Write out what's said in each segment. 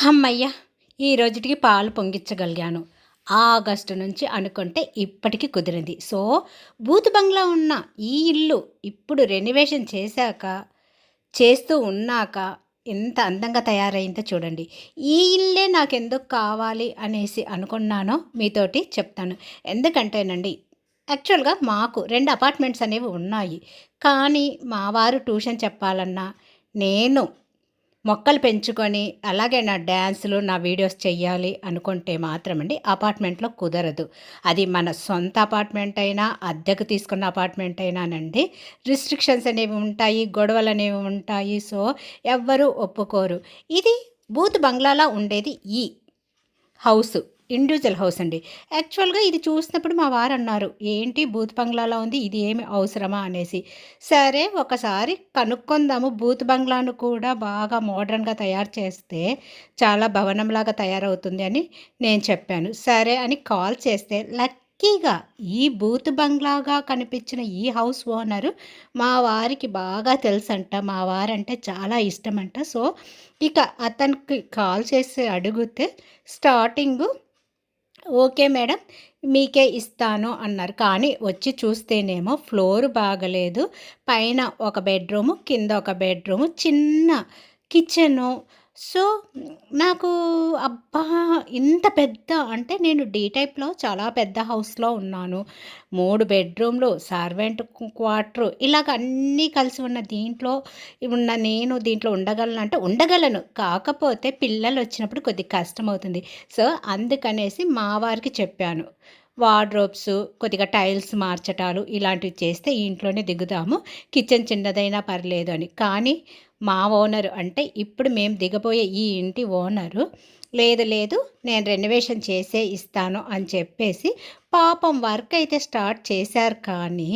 హమ్మయ్య ఈ రోజుటికి పాలు పొంగించగలిగాను. ఆగస్టు నుంచి అనుకుంటే ఇప్పటికి కుదిరింది. సో బూత్ బంగ్లా ఉన్న ఈ ఇల్లు ఇప్పుడు రెనోవేషన్ చేశాక చేస్తూ ఉన్నాక ఎంత అందంగా తయారైందో చూడండి. ఈ ఇల్లే నాకు ఎందుకు కావాలి అనేసి అనుకున్నానో మీతోటి చెప్తాను. ఎందుకంటేనండి యాక్చువల్గా మాకు రెండు అపార్ట్మెంట్స్ అనేవి ఉన్నాయి. కానీ మా వారు ట్యూషన్ చెప్పాలన్నా నేను మొక్కలు పెంచుకొని అలాగే నా డ్యాన్సులు నా వీడియోస్ చెయ్యాలి అనుకుంటే మాత్రమండి అపార్ట్మెంట్లో కుదరదు. అది మన సొంత అపార్ట్మెంట్ అయినా అద్దెకు తీసుకున్న అపార్ట్మెంట్ అయినానండి. రిస్ట్రిక్షన్స్ అనేవి ఉంటాయి గొడవలు అనేవి ఉంటాయి. సో ఎవ్వరూ ఒప్పుకోరు. ఇది బూత్ బంగ్లాలా ఉండేది ఈ హౌస్. ఇండివిజువల్ హౌస్ అండి. యాక్చువల్గా ఇది చూసినప్పుడు మా వారు అన్నారు ఏంటి బూత్ బంగ్లాలో ఉంది? ఇది ఏమి అవసరమా? అనేసి. సరే ఒకసారి కనుక్కుందాము. బూత్ బంగ్లాను కూడా బాగా మోడర్న్గా తయారు చేస్తే చాలా భవనంలాగా తయారవుతుంది అని నేను చెప్పాను. సరే అని కాల్ చేస్తే లక్కీగా ఈ బూత్ బంగ్లాగా కనిపించిన ఈ హౌస్ ఓనరు మా వారికి బాగా తెలుసంట. మా వారంటే చాలా ఇష్టమంట. సో ఇక అతనికి కాల్ చేసి అడిగితే స్టార్టింగు ఓకే మేడం మీకే ఇస్తాను అన్నారు. కానీ వచ్చి చూస్తేనేమో ఫ్లోర్ బాగలేదు. పైన ఒక బెడ్రూము కింద ఒక బెడ్రూము చిన్న కిచెను సో నాకు అబ్బా! ఇంత పెద్ద అంటే నేను డీ టైప్లో చాలా పెద్ద హౌస్లో ఉన్నాను. మూడు బెడ్రూమ్లు సర్వెంట్ క్వార్టర్ ఇలాగ అన్నీ కలిసి ఉన్న దీంట్లో ఉన్న నేను దీంట్లో ఉండగలను అంటే ఉండగలను. కాకపోతే పిల్లలు వచ్చినప్పుడు కొద్దిగా కష్టం అవుతుంది సో అందుకనేసి మా వారికి చెప్పాను. వార్డ్రోబ్స్ కొద్దిగా టైల్స్ మార్చటాలు ఇలాంటివి చేస్తే ఇంట్లోనే దిగుదాము కిచెన్ చిన్నదైనా పర్లేదు అని. కానీ మా ఓనరు అంటే ఇప్పుడు మేము దిగబోయే ఈ ఇంటి ఓనరు లేదు లేదు నేను రెనోవేషన్ చేసే ఇస్తాను అని చెప్పేసి పాపం వర్క్ అయితే స్టార్ట్ చేశారు కానీ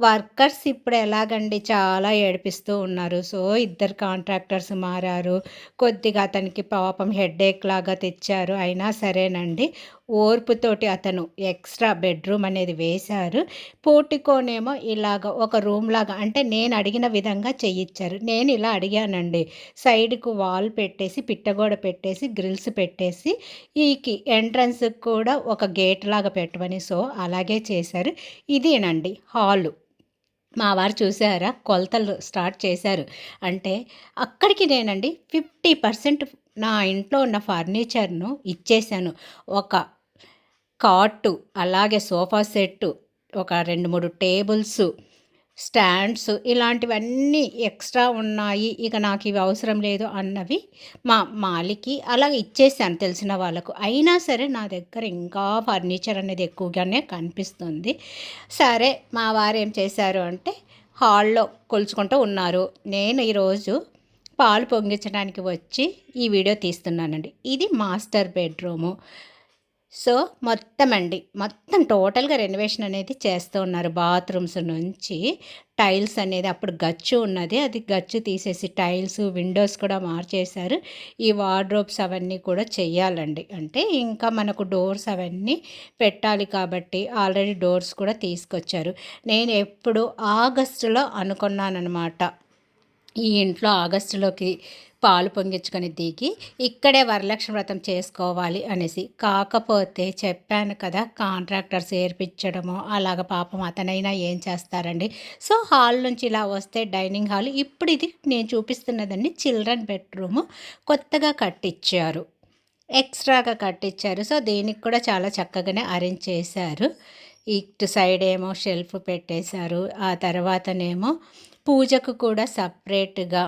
వర్కర్స్ ఇప్పుడు ఎలాగండి చాలా ఏడిపిస్తూ ఉన్నారు. సో ఇద్దరు కాంట్రాక్టర్స్ మారారు. కొద్దిగా అతనికి పాపం హెడ్ఏక్ లాగా తెచ్చారు. అయినా సరేనండి ఓర్పుతోటి అతను ఎక్స్ట్రా బెడ్రూమ్ అనేది వేశారు. పోర్టికోనేమో ఇలాగ ఒక రూమ్ లాగా అంటే నేను అడిగిన విధంగా చేయించారు నేను ఇలా అడిగానండి. సైడ్కు వాల్ పెట్టేసి పిట్టగోడ పెట్టేసి గ్రిల్స్ పెట్టేసి ఈకి ఎంట్రన్స్ కూడా ఒక గేట్ లాగా పెట్టమని సో అలాగే చేశారు. ఇదేనండి హాలు. మా వారు చూసారా? కొలతలు స్టార్ట్ చేశారు. అంటే అక్కడికి నేనండి ఫిఫ్టీ పర్సెంట్ నా ఇంట్లో ఉన్న ఫర్నిచర్ను ఇచ్చేసాను. ఒక కాటు అలాగే సోఫా సెట్టు ఒక రెండు మూడు టేబుల్స్ స్టాండ్స్ ఇలాంటివన్నీ ఎక్స్ట్రా ఉన్నాయి. ఇక నాకు ఇవి అవసరం లేదు అన్నవి మా మాలికి అలాగే ఇచ్చేసాను తెలిసిన వాళ్ళకు. అయినా సరే నా దగ్గర ఇంకా ఫర్నిచర్ అనేది ఎక్కువగానే కనిపిస్తుంది. సరే మా వారు ఏం చేశారు అంటే హాల్లో కొలుచుకుంటూ ఉన్నారు. నేను ఈరోజు పాలు పొంగించడానికి వచ్చి ఈ వీడియో తీస్తున్నానండి. ఇది మాస్టర్ బెడ్రూము. సో మొత్తం అండి మొత్తం టోటల్గా రెనోవేషన్ అనేది చేస్తూ ఉన్నారు బాత్రూమ్స్ నుంచి. టైల్స్ అనేది అప్పుడు గచ్చు ఉన్నది. అది గచ్చు తీసేసి టైల్స్ విండోస్ కూడా మార్చేశారు. ఈ వార్డ్రోబ్స్ అవన్నీ కూడా చేయాలండి. అంటే ఇంకా మనకు డోర్స్ అవన్నీ పెట్టాలి కాబట్టి ఆల్రెడీ డోర్స్ కూడా తీసుకొచ్చారు. నేను ఎప్పుడు ఆగస్టులో అనుకున్నానమాట ఈ ఇంట్లో ఆగస్టులోకి పాలు పొంగించుకొని దిగి ఇక్కడే వరలక్ష్మి వ్రతం చేసుకోవాలి అనేసి. కాకపోతే చెప్పాను కదా కాంట్రాక్టర్స్ ఏర్పించడము అలాగ పాపం అతనైనా ఏం చేస్తారండి? సో హాల్ నుంచి ఇలా వస్తే డైనింగ్ హాల్ ఇప్పుడు ఇది నేను చూపిస్తున్నదండి చిల్డ్రన్ బెడ్రూమ్ కొత్తగా కట్టించారు ఎక్స్ట్రాగా కట్టించారు సో దీనికి కూడా చాలా చక్కగానే అరేంజ్ చేశారు. ఇటు సైడ్ ఏమో షెల్ఫ్ పెట్టేశారు. ఆ తర్వాతనేమో పూజకు కూడా సపరేట్గా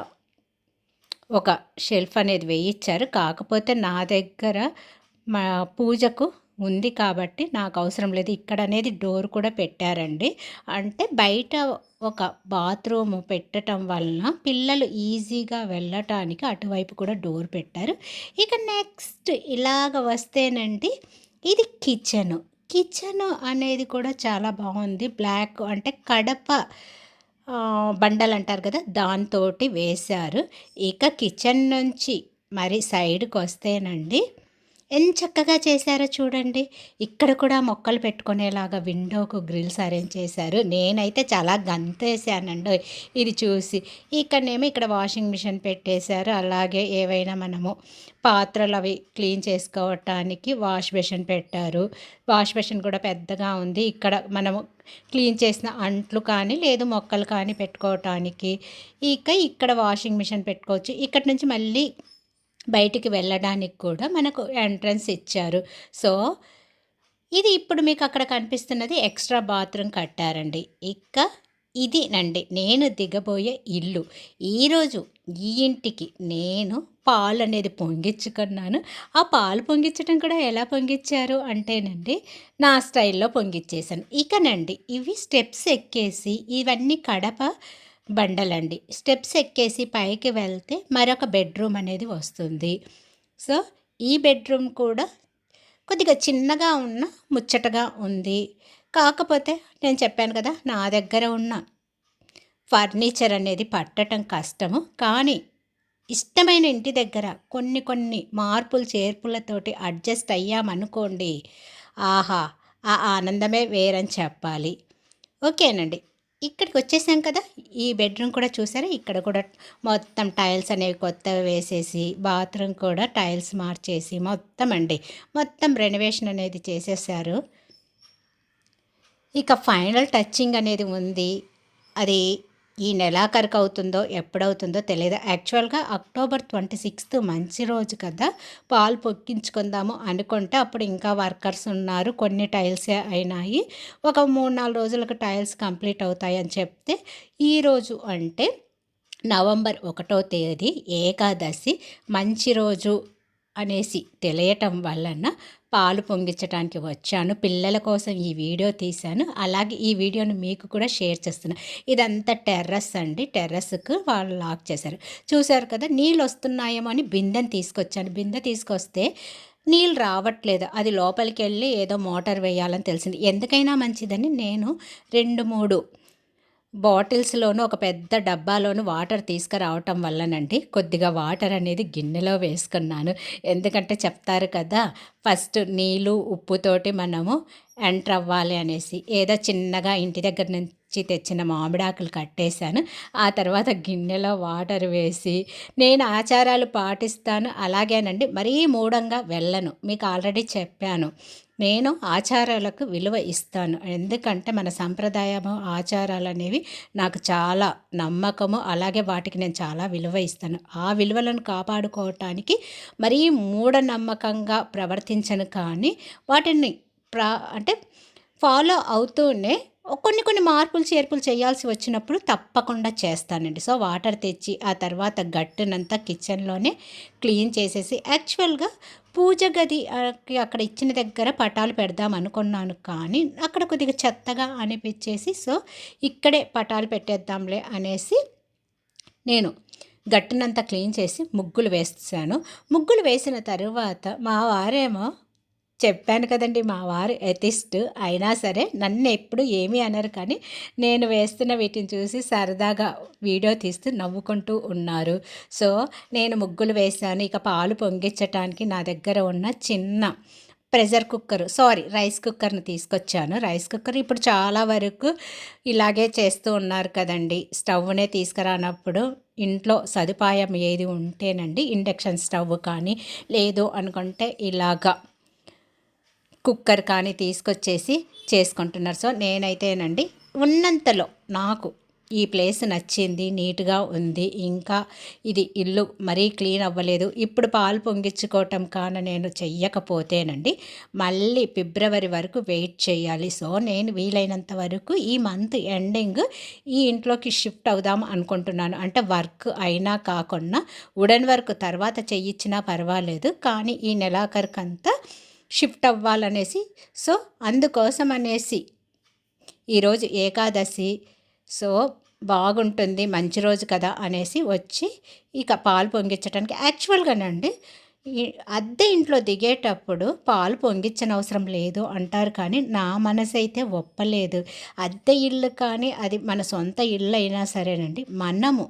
ఒక షెల్ఫ్ అనేది వేయించారు కాకపోతే నా దగ్గర మా పూజకు ఉంది కాబట్టి నాకు అవసరం లేదు. ఇక్కడ అనేది డోర్ కూడా పెట్టారండి. అంటే బయట ఒక బాత్రూమ్ పెట్టడం వలన పిల్లలు ఈజీగా వెళ్ళటానికి అటువైపు కూడా డోర్ పెట్టారు. ఇక నెక్స్ట్ ఇలాగ వస్తేనండి ఇది కిచెను. కిచెన్ అనేది కూడా చాలా బాగుంది. బ్లాక్ అంటే కడప బండలు అంటారు కదా దాంతో వేశారు. ఇక కిచెన్ నుంచి మరి సైడ్కి వస్తేనండి ఎంత చక్కగా చేశారో చూడండి. ఇక్కడ కూడా మొక్కలు పెట్టుకునేలాగా విండోకు గ్రిల్స్ అరేంజ్ చేశారు. నేనైతే చాలా గంతేసానండి ఇది చూసి. ఇక్కడనేమో ఇక్కడ వాషింగ్ మిషన్ పెట్టేశారు. అలాగే ఏవైనా మనము పాత్రలు అవి క్లీన్ చేసుకోవటానికి వాష్ బేషన్ పెట్టారు. వాష్ బేషన్ కూడా పెద్దగా ఉంది. ఇక్కడ మనము క్లీన్ చేసిన అంట్లు కానీ లేదు మొక్కలు కానీ పెట్టుకోవటానికి. ఇక ఇక్కడ వాషింగ్ మిషన్ పెట్టుకోవచ్చు. ఇక్కడ నుంచి మళ్ళీ బయటికి వెళ్ళడానికి కూడా మనకు ఎంట్రన్స్ ఇచ్చారు. సో ఇది ఇప్పుడు మీకు అక్కడ కనిపిస్తున్నది ఎక్స్ట్రా బాత్రూమ్ కట్టారండి. ఇక ఇది నండి నేను దిగబోయే ఇల్లు. ఈరోజు ఈ ఇంటికి నేను పాలు అనేది పొంగించుకున్నాను. ఆ పాలు పొంగించడం కూడా ఎలా పొంగించారు అంటేనండి నా స్టైల్లో పొంగిచ్చేసాను ఇకనండి ఇవి స్టెప్స్ ఎక్కేసి ఇవన్నీ కడప బండలండి. స్టెప్స్ ఎక్కేసి పైకి వెళ్తే మరొక బెడ్రూమ్ అనేది వస్తుంది. సో ఈ బెడ్రూమ్ కూడా కొద్దిగా చిన్నగా ఉన్న ముచ్చటగా ఉంది. కాకపోతే నేను చెప్పాను కదా నా దగ్గర ఉన్న ఫర్నిచర్ అనేది పట్టడం కష్టము. కానీ ఇష్టమైన ఇంటి దగ్గర కొన్ని కొన్ని మార్పులు చేర్పులతోటి అడ్జస్ట్ అయ్యామనుకోండి ఆహా ఆ ఆనందమే వేరని చెప్పాలి. ఓకేనండి. ఇక్కడికి వచ్చేసాం కదా ఈ బెడ్రూమ్ కూడా చూసారా? ఇక్కడ కూడా మొత్తం టైల్స్ అనేవి కొత్తవి వేసేసి బాత్రూమ్ కూడా టైల్స్ మార్చేసి మొత్తం అండి. మొత్తం రెనోవేషన్ అనేది చేసేసారు. ఇక ఫైనల్ టచింగ్ అనేది ఉంది. అది ఈ నెలాఖరికి అవుతుందో ఎప్పుడవుతుందో తెలియదు యాక్చువల్గా అక్టోబర్ ట్వంటీ సిక్స్త్ మంచి రోజు కదా. పాలు పొక్కించుకుందాము అనుకుంటే అప్పుడు ఇంకా వర్కర్స్ ఉన్నారు. కొన్ని టైల్సే అయినాయి. ఒక మూడు నాలుగు రోజులకు టైల్స్ కంప్లీట్ అవుతాయి అని చెప్తే ఈరోజు అంటే నవంబర్ ఒకటో తేదీ ఏకాదశి మంచి రోజు అనేసి తెలియటం వలన పాలు పొంగించడానికి వచ్చాను. పిల్లల కోసం ఈ వీడియో తీశాను. అలాగే ఈ వీడియోను మీకు కూడా షేర్ చేస్తున్నాను ఇదంతా టెర్రస్ అండి. టెర్రస్కు వాళ్ళు లాక్ చేశారు. చూశారు కదా నీళ్ళు వస్తున్నాయేమో అని బిందెని తీసుకొచ్చాను. బిందె తీసుకొస్తే నీళ్ళు రావట్లేదు. అది లోపలికి వెళ్ళి ఏదో మోటార్ వేయాలని తెలిసింది. ఎందుకైనా మంచిదని నేను రెండు మూడు బాటిల్స్లోనూ ఒక పెద్ద డబ్బాలోను వాటర్ తీసుకురావటం వల్లనండి కొద్దిగా వాటర్ అనేది గిన్నెలో వేసుకున్నాను. ఎందుకంటే చెప్తారు కదా ఫస్ట్ నీళ్ళు ఉప్పుతోటి మనము ఎంటర్ అవ్వాలి అనేసి. ఏదో చిన్నగా ఇంటి దగ్గర నుంచి తెచ్చిన మామిడాకులు కట్టేశాను. ఆ తర్వాత గిన్నెలో వాటర్ వేసి నేను ఆచారాలు పాటిస్తాను. అలాగేనండి మరీ మూఢంగా వెళ్ళను. మీకు ఆల్రెడీ చెప్పాను. నేను ఆచారాలకు విలువ ఇస్తాను. ఎందుకంటే మన సంప్రదాయము ఆచారాలు అనేవి నాకు చాలా నమ్మకము అలాగే వాటికి నేను చాలా విలువ ఇస్తాను. ఆ విలువలను కాపాడుకోవటానికి మరీ మూఢనమ్మకంగా ప్రవర్తించను కానీ వాటిని ప్రా అంటే ఫాలో అవుతూనే కొన్ని కొన్ని మార్పులు చేర్పులు చేయాల్సి వచ్చినప్పుడు తప్పకుండా చేస్తానండి. సో వాటర్ తెచ్చి ఆ తర్వాత గట్టునంతా కిచెన్లోనే క్లీన్ చేసేసి యాక్చువల్గా పూజ గది అక్కడ ఇచ్చిన దగ్గర పటాలు పెడదాం అనుకున్నాను కానీ అక్కడ కొద్దిగా చెత్తగా అనిపించేసి సో ఇక్కడే పటాలు పెట్టేద్దాంలే అనేసి నేను గట్టునంతా క్లీన్ చేసి ముగ్గులు వేస్తాను ముగ్గులు వేసిన తర్వాత మా వారేమో చెప్పాను కదండి మా వారు ఎథిస్ట్. అయినా సరే నన్ను ఎప్పుడు ఏమీ అనరు కానీ నేను వేస్తున్న వీటిని చూసి సరదాగా వీడియో తీస్తూ నవ్వుకుంటూ ఉన్నారు. సో నేను ముగ్గులు వేశాను. ఇక పాలు పొంగించటానికి నా దగ్గర ఉన్న చిన్న ప్రెషర్ కుక్కర్ సారీ రైస్ కుక్కర్ని తీసుకొచ్చాను. రైస్ కుక్కర్ ఇప్పుడు చాలా వరకు ఇలాగే చేస్తూ ఉన్నారు కదండి. స్టవ్నే తీసుకురానప్పుడు ఇంట్లో సదుపాయం ఏది ఉంటేనండి ఇండక్షన్ స్టవ్ కానీ లేదు అనుకుంటే ఇలాగా కుక్కర్ కానీ తీసుకొచ్చేసి చేసుకుంటున్నారు. సో నేనైతేనండి ఉన్నంతలో నాకు ఈ ప్లేస్ నచ్చింది నీట్గా ఉంది. ఇంకా ఇది ఇల్లు మరీ క్లీన్ అవ్వలేదు. ఇప్పుడు పాలు పొంగించుకోవటం కాన నేను చెయ్యకపోతేనండి మళ్ళీ ఫిబ్రవరి వరకు వెయిట్ చేయాలి. సో నేను వీలైనంత వరకు ఈ మంత్ ఎండింగ్ ఈ ఇంట్లోకి షిఫ్ట్ అవుదాం అనుకుంటున్నాను. అంటే వర్క్ అయినా కాకుండా వుడెన్ వర్క్ తర్వాత చెయ్యించినా పర్వాలేదు. కానీ ఈ నెలాఖరికంతా షిఫ్ట్ అవ్వాలనేసి. సో అందుకోసం అనేసి ఈరోజు ఏకాదశి. సో బాగుంటుంది మంచి రోజు కదా అనేసి వచ్చి ఇక పాలు పొంగించడానికి యాక్చువల్గానండి అద్దె ఇంట్లో దిగేటప్పుడు పాలు పొంగించని అవసరం లేదు అంటారు కానీ నా మనసు అయితే ఒప్పలేదు. అద్దె ఇల్లు కానీ అది మన సొంత ఇల్లు అయినా సరేనండి మనము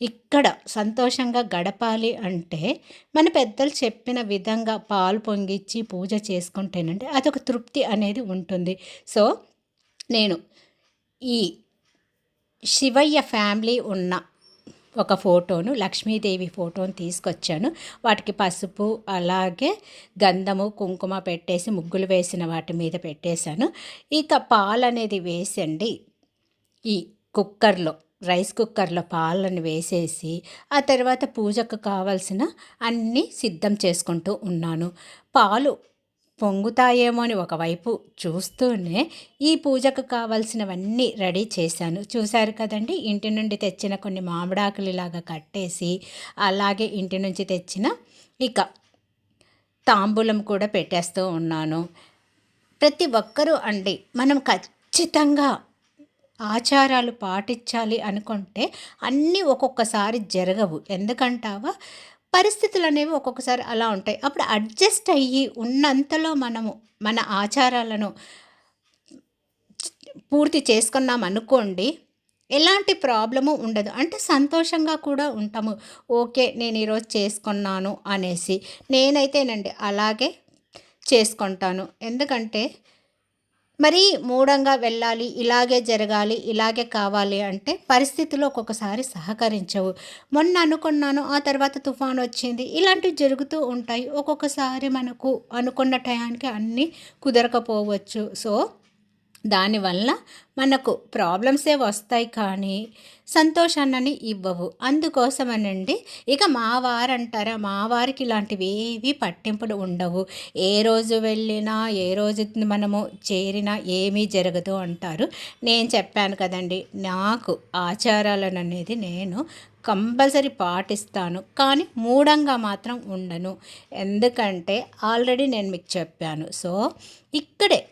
ఇక్కడ సంతోషంగా గడపాలి అంటే మన పెద్దలు చెప్పిన విధంగా పాలు పొంగిచ్చి పూజ చేసుకుంటేనంటే అదొక తృప్తి అనేది ఉంటుంది. సో నేను ఈ శివయ్య ఫ్యామిలీ ఉన్న ఒక ఫోటోను లక్ష్మీదేవి ఫోటోను తీసుకొచ్చాను. వాటికి పసుపు అలాగే గంధము కుంకుమ పెట్టేసి ముగ్గులు వేసిన వాటి మీద పెట్టేశాను. ఇక పాలు అనేది వేసండి ఈ కుక్కర్లో. రైస్ కుక్కర్లో పాలను వేసేసి ఆ తర్వాత పూజకు కావాల్సిన అన్నీ సిద్ధం చేసుకుంటూ ఉన్నాను. పాలు పొంగుతాయేమో అని ఒకవైపు చూస్తూనే ఈ పూజకు కావాల్సినవన్నీ రెడీ చేశాను. చూశారు కదండి ఇంటి నుండి తెచ్చిన కొన్ని మామిడాకులు ఇలాగా కట్టేసి అలాగే ఇంటి నుంచి తెచ్చిన ఇక తాంబూలం కూడా పెట్టేస్తూ ఉన్నాను. ప్రతి ఒక్కరూ అండి మనం ఖచ్చితంగా ఆచారాలు పాటించాలి అనుకుంటే అన్నీ ఒక్కొక్కసారి జరగవు. ఎందుకంటావా? పరిస్థితులు అనేవి ఒక్కొక్కసారి అలా ఉంటాయి. అప్పుడు అడ్జస్ట్ అయ్యి ఉన్నంతలో మనము మన ఆచారాలను పూర్తి చేసుకున్నాం అనుకోండి ఎలాంటి ప్రాబ్లము ఉండదు. అంటే సంతోషంగా కూడా ఉంటాము. ఓకే నేను ఈరోజు చేసుకున్నాను అనేసి నేనైతేనండి అలాగే చేసుకుంటాను. ఎందుకంటే మరీ మూఢంగా వెళ్ళాలి ఇలాగే జరగాలి ఇలాగే కావాలి అంటే పరిస్థితులు ఒక్కొక్కసారి సహకరించవు. మొన్న అనుకున్నాను ఆ తర్వాత తుఫాన్ వచ్చింది. ఇలాంటివి జరుగుతూ ఉంటాయి. ఒక్కొక్కసారి మనకు అనుకున్న టయానికి అన్నీ కుదరకపోవచ్చు. సో దానివల్ల మనకు ప్రాబ్లమ్సే వస్తాయి కానీ సంతోషాన్ని ఇవ్వవు. అందుకోసమనండి ఇక మా వారంటారా మా వారికి ఇలాంటివి ఏవి పట్టింపులు ఉండవు. ఏ రోజు వెళ్ళినా ఏ రోజు మనము చేరినా ఏమీ జరగదు అంటారు. నేను చెప్పాను కదండి నాకు ఆచారాలను అనేది నేను కంపల్సరీ పాటిస్తాను కానీ మూఢంగా మాత్రం ఉండను. ఎందుకంటే ఆల్రెడీ నేను మీకు చెప్పాను. సో ఇక్కడే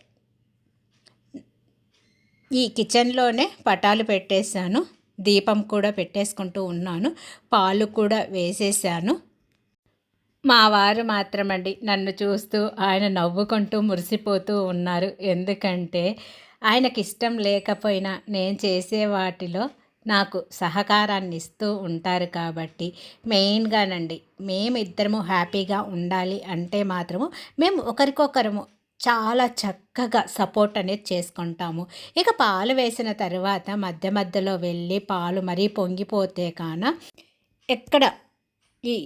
ఈ కిచెన్లోనే పటాలు పెట్టేశాను. దీపం కూడా పెట్టేసుకుంటూ ఉన్నాను. పాలు కూడా వేసేసాను మా వారు మాత్రమండి నన్ను చూస్తూ ఆయన నవ్వుకుంటూ మురిసిపోతూ ఉన్నారు. ఎందుకంటే ఆయనకి ఇష్టం లేకపోయినా నేను చేసే వాటిలో నాకు సహకారాన్ని ఇస్తూ ఉంటారు కాబట్టి మెయిన్గానండి మేమిద్దరము హ్యాపీగా ఉండాలి అంటే మాత్రము మేము ఒకరికొకరము చాలా చక్కగా సపోర్ట్ అనేది చేసుకుంటాము. ఇక పాలు వేసిన తర్వాత మధ్య మధ్యలో వెళ్ళి పాలు మరీ పొంగిపోతే కాన ఎక్కడ ఈ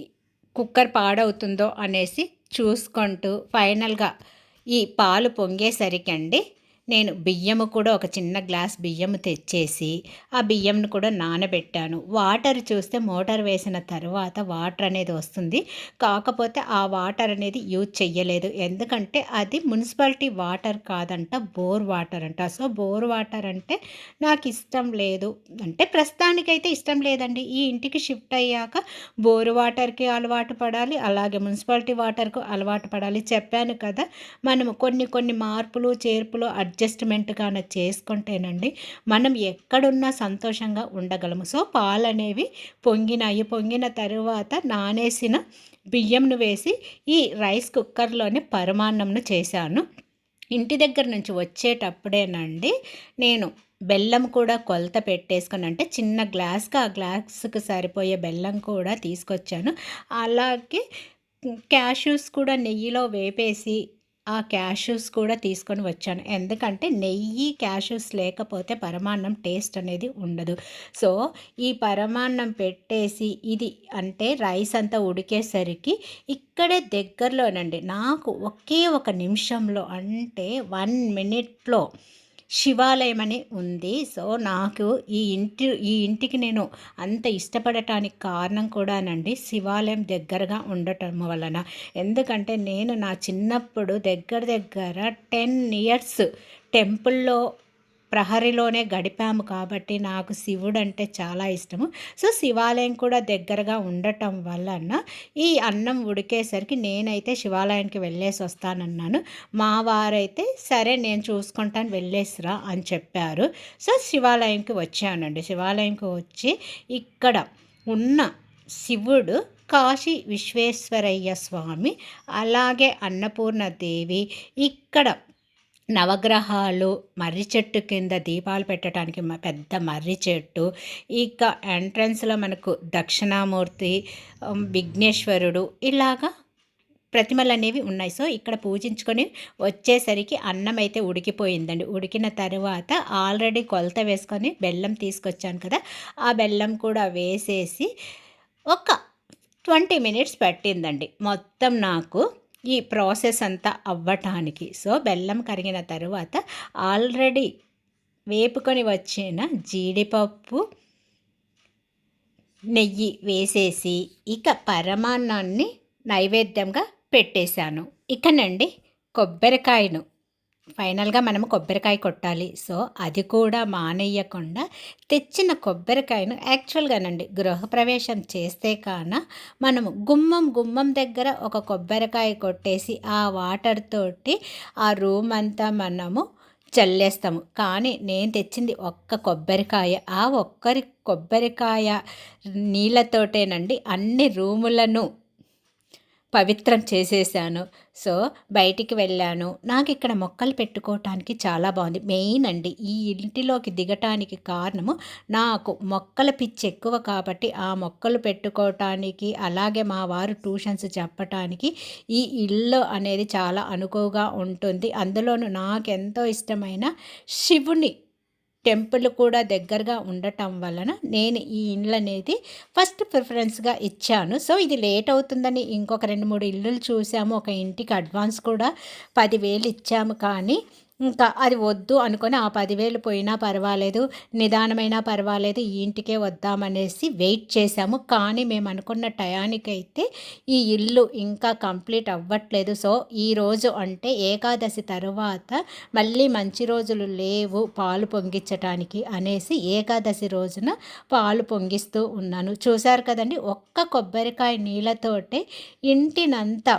కుక్కర్ పాడవుతుందో అనేసి చూసుకుంటూ ఫైనల్గా ఈ పాలు పొంగేసరికి అండి నేను బియ్యము కూడా ఒక చిన్న గ్లాస్ బియ్యము తెచ్చేసి ఆ బియ్యంను కూడా నానబెట్టాను. వాటర్ చూస్తే మోటార్ వేసిన తర్వాత వాటర్ అనేది వస్తుంది. కాకపోతే ఆ వాటర్ అనేది యూజ్ చెయ్యలేదు. ఎందుకంటే అది మున్సిపాలిటీ వాటర్ కాదంట బోర్ వాటర్ అంట. సో బోర్ వాటర్ అంటే నాకు ఇష్టం లేదు. అంటే ప్రస్తుతానికైతే ఇష్టం లేదండి. ఈ ఇంటికి షిఫ్ట్ అయ్యాక బోర్ వాటర్కి అలవాటు పడాలి అలాగే మున్సిపాలిటీ వాటర్కు అలవాటు పడాలి చెప్పాను కదా. మనము కొన్ని కొన్ని మార్పులు చేర్పులు అడ్జస్ట్మెంట్గా చేసుకుంటేనండి మనం ఎక్కడున్నా సంతోషంగా ఉండగలము. సో పాలు అనేవి పొంగినాయి. పొంగిన తరువాత నానేసిన బియ్యంను వేసి ఈ రైస్ కుక్కర్లోనే పరమాన్నంను చేశాను. ఇంటి దగ్గర నుంచి వచ్చేటప్పుడేనండి నేను బెల్లం కూడా కొలత పెట్టేసుకుని అంటే చిన్న గ్లాస్కి ఆ గ్లాస్కి సరిపోయే బెల్లం కూడా తీసుకొచ్చాను. అలాగే క్యాష్యూస్ కూడా నెయ్యిలో వేపేసి ఆ క్యాష్యూస్ కూడా తీసుకొని వచ్చాను. ఎందుకంటే నెయ్యి క్యాష్యూస్ లేకపోతే పరమాన్నం టేస్ట్ అనేది ఉండదు. సో ఈ పరమాన్నం పెట్టేసి ఇది అంటే రైస్ అంతా ఉడికేసరికి ఇక్కడే దగ్గరలోనండి నాకు ఒకే ఒక నిమిషంలో అంటే వన్ మినిట్లో శివాలయం అని ఉంది. సో నాకు ఈ ఇంటి ఈ ఇంటికి నేను అంత ఇష్టపడటానికి కారణం కూడానండి శివాలయం దగ్గరగా ఉండటం వలన. ఎందుకంటే నేను నా చిన్నప్పుడు దగ్గర దగ్గర టెన్ ఇయర్స్ టెంపుల్లో ప్రహరిలోనే గడిపాము కాబట్టి నాకు శివుడు అంటే చాలా ఇష్టము. సో శివాలయం కూడా దగ్గరగా ఉండటం వలన ఈ అన్నం ఉడికేసరికి నేనైతే శివాలయానికి వెళ్ళేసి వస్తానన్నాను. మా వారైతే సరే నేను చూసుకుంటాను వెళ్ళేసిరా అని చెప్పారు. సో శివాలయంకి వచ్చానండి. శివాలయంకి వచ్చి ఇక్కడ ఉన్న శివుడు కాశీ విశ్వేశ్వరయ్య స్వామి అలాగే అన్నపూర్ణ దేవి ఇక్కడ నవగ్రహాలు మర్రి చెట్టు కింద దీపాలు పెట్టడానికి పెద్ద మర్రి చెట్టు. ఇక ఎంట్రన్స్లో మనకు దక్షిణామూర్తి విఘ్నేశ్వరుడు ఇలాగా ప్రతిమలు అనేవి ఉన్నాయి. సో ఇక్కడ పూజించుకొని వచ్చేసరికి అన్నం అయితే ఉడికిపోయిందండి. ఉడికిన తర్వాత ఆల్రెడీ కొలత వేసుకొని బెల్లం తీసుకొచ్చాను కదా ఆ బెల్లం కూడా వేసేసి ఒక ట్వంటీ మినిట్స్ పట్టిందండి. మొత్తం నాకు ఈ ప్రాసెస్ అంతా అవ్వటానికి. సో బెల్లం కరిగిన తర్వాత ఆల్రెడీ వేపుకొని వచ్చిన జీడిపప్పు నెయ్యి వేసేసి ఇక పరమాన్నాన్ని నైవేద్యంగా పెట్టేశాను. ఇకనండి కొబ్బరికాయను. ఫైనల్గా మనము కొబ్బరికాయ కొట్టాలి. సో అది కూడా మానేయకుండా తెచ్చిన కొబ్బరికాయను యాక్చువల్గానండి గృహప్రవేశం చేస్తే కాన మనము గుమ్మం గుమ్మం దగ్గర ఒక కొబ్బరికాయ కొట్టేసి ఆ వాటర్ తోటి ఆ రూమ్ అంతా మనము చల్లేస్తాము. కానీ నేను తెచ్చింది ఒక్క కొబ్బరికాయ. ఆ ఒక్కరి కొబ్బరికాయ నీళ్ళతోటేనండి అన్ని రూములను పవిత్రం చేసేసాను. సో బయటికి వెళ్ళాను. నాకు ఇక్కడ మొక్కలు పెట్టుకోవటానికి చాలా బాగుంది. మెయిన్ అండి ఈ ఇంటిలోకి దిగటానికి కారణము నాకు మొక్కల పిచ్చి ఎక్కువ కాబట్టి ఆ మొక్కలు పెట్టుకోవటానికి అలాగే మా వారు ట్యూషన్స్ చెప్పటానికి ఈ ఇల్లు అనేది చాలా అనుకువగా ఉంటుంది. అందులోనూ నాకెంతో ఇష్టమైన శివుని టెంపుల్ కూడా దగ్గరగా ఉండటం వలన నేను ఈ ఇల్లు అనేది ఫస్ట్ ప్రిఫరెన్స్గా ఇచ్చాను. సో ఇది లేట్ అవుతుందని ఇంకొక రెండు మూడు ఇల్లులు చూసాము. ఒక ఇంటికి అడ్వాన్స్ కూడా పదివేలు ఇచ్చాము. కానీ ఇంకా అది వద్దు అనుకొని ఆ పదివేలు పోయినా పర్వాలేదు నిదానమైనా పర్వాలేదు ఈ ఇంటికే వద్దామనేసి వెయిట్ చేశాము. కానీ మేము అనుకున్న టయానికైతే ఈ ఇల్లు ఇంకా కంప్లీట్ అవ్వట్లేదు. సో ఈ రోజు అంటే ఏకాదశి తర్వాత మళ్ళీ మంచి రోజులు లేవు పాలు పొంగించటానికి అనేసి ఏకాదశి రోజున పాలు పొంగిస్తూ ఉన్నాను. చూశారు కదండి ఒక్క కొబ్బరికాయ నీళ్ళతోటే ఇంటినంతా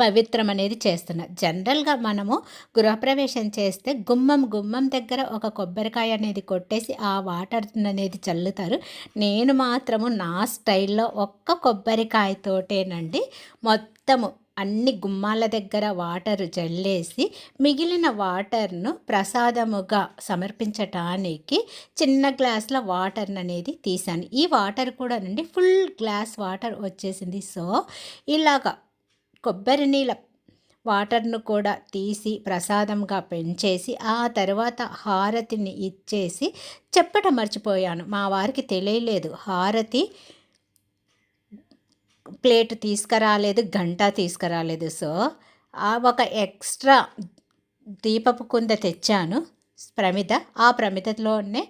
పవిత్రం అనేది చేస్తున్నాం. జనరల్గా మనము గృహప్రవేశం చేస్తే గుమ్మం గుమ్మం దగ్గర ఒక కొబ్బరికాయ అనేది కొట్టేసి ఆ వాటర్ అనేది చల్లుతారు. నేను మాత్రము నా స్టైల్లో ఒక్క కొబ్బరికాయతోటేనండి మొత్తము అన్ని గుమ్మాల దగ్గర వాటర్ జల్లేసి మిగిలిన వాటర్ను ప్రసాదముగా సమర్పించటానికి చిన్న గ్లాసుల వాటర్ అనేది తీశాను ఈ వాటర్ కూడా నుండి ఫుల్ గ్లాస్ వాటర్ వచ్చేసింది. సో ఇలాగా కొబ్బరి నీళ్ళ వాటర్ను కూడా తీసి ప్రసాదంగా పెంచేసి ఆ తర్వాత హారతిని ఇచ్చేసి చెప్పటం మర్చిపోయాను. మా వారికి తెలియలేదు. హారతి ప్లేట్ తీసుకురాలేదు గంట తీసుకురాలేదు. సో ఆ ఒక ఎక్స్ట్రా దీపపు కుంద తెచ్చాను. ప్రమిద ఆ ప్రమిదలోనే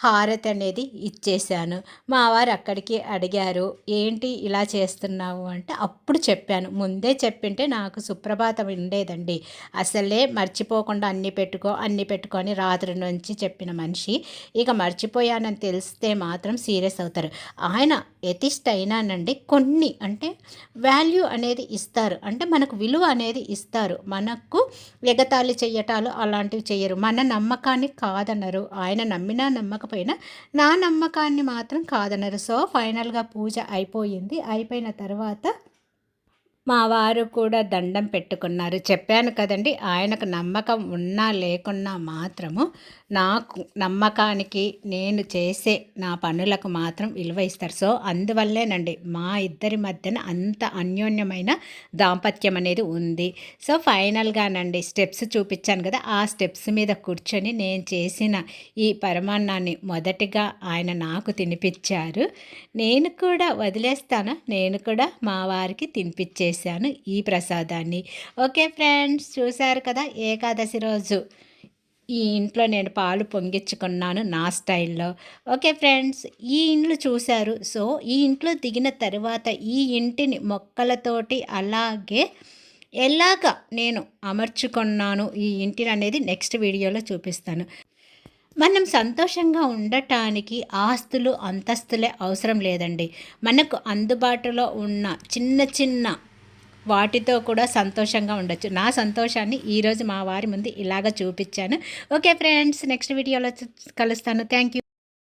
హారతి అనేది ఇచ్చేశాను. మా వారు అక్కడికి అడిగారు ఏంటి ఇలా చేస్తున్నావు? అంటే అప్పుడు చెప్పాను. ముందే చెప్పింటే నాకు సుప్రభాతం ఉండేదండి. అసలే మర్చిపోకుండా అన్ని పెట్టుకో అన్ని పెట్టుకొని రాత్రి నుంచి చెప్పిన మనిషి. ఇక మర్చిపోయానని తెలిస్తే మాత్రం సీరియస్ అవుతారు. ఆయన ఎతిస్ట్ అయినానండి. కొన్ని అంటే వాల్యూ అనేది ఇస్తారు. అంటే మనకు విలువ అనేది ఇస్తారు. మనకు ఎగతాళి చెయ్యటాలు అలాంటివి చేయరు మన నమ్మకాన్ని కాదన్నారు ఆయన నమ్మినా నమ్మకపోయినా నా నమ్మకాన్ని మాత్రం కాదన్నారు సో ఫైనల్గా పూజ అయిపోయింది. అయిపోయిన తర్వాత మా వారు కూడా దండం పెట్టుకున్నారు. చెప్పాను కదండి ఆయనకు నమ్మకం ఉన్నా లేకున్నా మాత్రము నాకు నమ్మకానికి నేను చేసే నా పనులకు మాత్రం విలువ ఇస్తారు. సో అందువల్లేనండి మా ఇద్దరి మధ్యన అంత అన్యోన్యమైన దాంపత్యం అనేది ఉంది. సో ఫైనల్గానండి స్టెప్స్ చూపించాను కదా ఆ స్టెప్స్ మీద కూర్చొని నేను చేసిన ఈ పరమాన్నాన్ని మొదటిగా ఆయన నాకు తినిపించారు. నేను కూడా వదిలేస్తాను? నేను కూడా మా వారికి చేశాను ఈ ప్రసాదాన్ని. ఓకే ఫ్రెండ్స్ చూశారు కదా ఏకాదశి రోజు. ఈ ఇంట్లో నేను పాలు పొంగించుకున్నాను నా స్టైల్లో. ఓకే ఫ్రెండ్స్ ఈ ఇండ్లు చూశారు. సో ఈ ఇంట్లో దిగిన తర్వాత ఈ ఇంటిని మొక్కలతోటి అలాగే ఎలాగ నేను అమర్చుకున్నాను ఈ ఇంటిని అనేది నెక్స్ట్ వీడియోలో చూపిస్తాను. మనం సంతోషంగా ఉండటానికి ఆస్తులు అంతస్తులే అవసరం లేదండి. మనకు అందుబాటులో ఉన్న చిన్న చిన్న వాటితో కూడా సంతోషంగా ఉండొచ్చు. నా సంతోషాన్ని ఈరోజు మా వారి ముందు ఇలాగ చూపించాను. ఓకే ఫ్రెండ్స్ నెక్స్ట్ వీడియోలో కలుస్తాను. Thank you